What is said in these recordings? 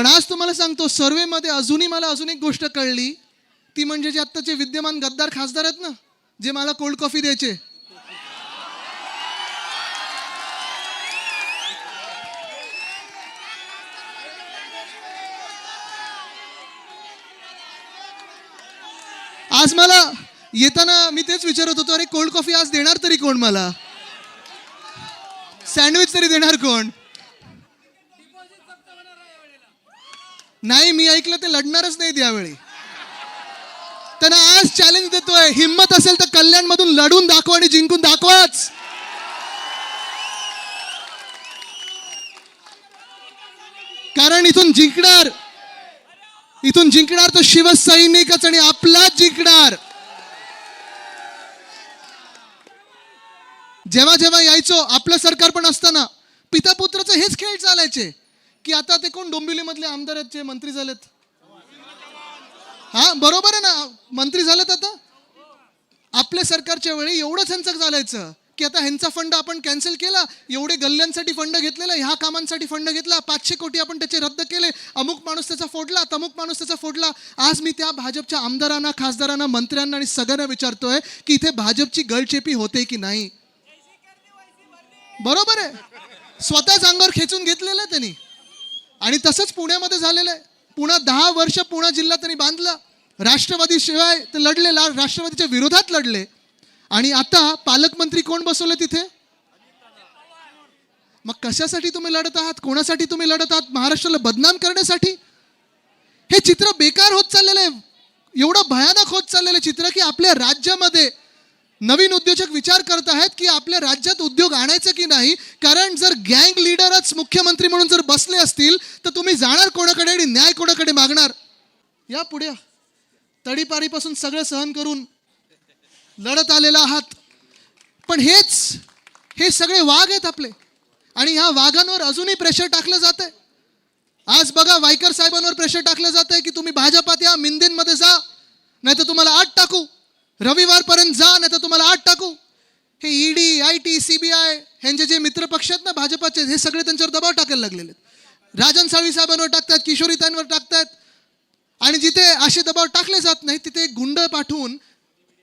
पण आज तुम्हाला सांगतो सर्वेमध्ये अजूनही मला अजून एक गोष्ट कळली. ती म्हणजे जे आत्ताचे विद्यमान गद्दार खासदार आहेत ना जे मला कोल्ड कॉफी द्यायचे. आज मला येताना मी तेच विचारत होतो अरे कोल्ड कॉफी आज देणार तरी कोण मला? सँडविच तरी देणार कोण? नाही मी ऐकलं ते लढणारच नाही यावेळी. त्यांना आज चॅलेंज देतोय. हिंमत असेल तर कल्याण मधून लढून दाखवा आणि जिंकून दाखवाच. कारण इथून जिंकणार. इथून जिंकणार तो शिवसैनिकच आणि आपलाच जिंकणार. जेव्हा जेव्हा यायचो आपलं सरकार पण असताना पिता पुत्राचं हेच खेळ चालायचे. की आता ते कोण डोंबिवलीमधले आमदार आहेत जे मंत्री झालेत? हा बरोबर आहे ना? मंत्री झालेत आता? आपल्या सरकारच्या वेळी एवढंच ह्यांचं चालायचं की आता ह्यांचा फंड आपण कॅन्सल केला एवढे गल्ल्यांसाठी फंड घेतलेला ह्या कामांसाठी फंड घेतला पाचशे कोटी आपण त्याचे रद्द केले अमुक माणूस त्याचा फोडला तमुक माणूस त्याचा फोडला. आज मी त्या भाजपच्या आमदारांना खासदारांना मंत्र्यांना आणि सगळ्यांना विचारतोय की इथे भाजपची गळचेपी होते की नाही? बरोबर आहे? स्वतःच अंगावर खेचून घेतलेलं आहे त्यांनी. आणि तसंच पुण्यामध्ये झालेलं आहे. पुन्हा दहा वर्ष पुणा जिल्हा त्यांनी बांधला. राष्ट्रवादीशिवाय ते लढले ला- राष्ट्रवादीच्या विरोधात लढले. आणि आता पालकमंत्री कोण बसवले तिथे? मग कशासाठी तुम्ही लढत आहात? कोणासाठी तुम्ही लढत आहात? महाराष्ट्राला बदनाम करण्यासाठी? हे चित्र बेकार होत चाललेलं आहे. एवढं भयानक होत चाललेलं चित्र की आपल्या राज्यामध्ये नवीन उद्योजक विचार करत आहेत की आपल्या राज्यात उद्योग आणायचं की नाही? कारण जर गँग लीडरच मुख्यमंत्री म्हणून जर बसले असतील जाणार कोणाकडे आणि न्याय कोणाकडे मागणार? या पुढे तडीपारीपासून सगळं सहन करून लढत आलेला आहात. पण हेच हे सगळे वाघ आहेत आपले. आणि ह्या वाघांवर अजूनही प्रेशर टाकलं जात आहे आज बघा वायकर साहेबांवर प्रेशर टाकलं जात आहे की तुम्ही भाजपात या मिंदेंमध्ये जा नाही तर तुम्हाला आठ टाकू. रविवारपर्यंत जा नाही तर तुम्हाला आठ टाकू. हे ED I T C B I ह्यांचे जे मित्रपक्ष आहेत ना भाजपाचे हे सगळे त्यांच्यावर दबाव टाकायला लागलेले आहेत. राजन साळवी साहेबांवर टाकतात किशोरीतांवर टाकतात. आणि जिथे असे दबाव टाकले जात नाही तिथे गुंड पाठवून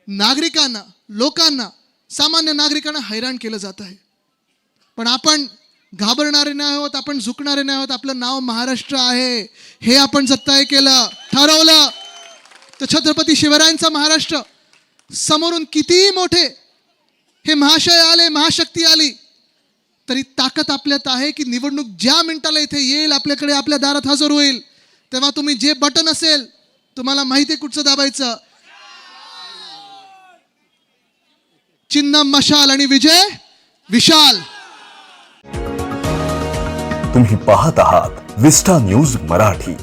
नागरिकांना लोकांना सामान्य नागरिकांना हैराण केलं जात आहे. पण आपण घाबरणारे नाही आहोत आपण झुकणारे नाही आहोत आपलं नाव महाराष्ट्र आहे. हे आपण सत्ताय केलं ठरवलं. तर छत्रपती शिवरायांचा महाराष्ट्र समोरून कितीही मोठे हे महाशय आले महाशक्ती आली तरी ताकद आपल्यात आहे की निवडणूक ज्या मिनिटाला इथे येईल आपल्याकडे आपल्या दारात हजर होईल तेव्हा तुम्ही जे बटन असेल तुम्हाला माहिती आहे कुठचं दाबायचं? चिन्ह मशाल आणि विजय विशाल. तुम्ही पाहत आहात विस्टा न्यूज मराठी.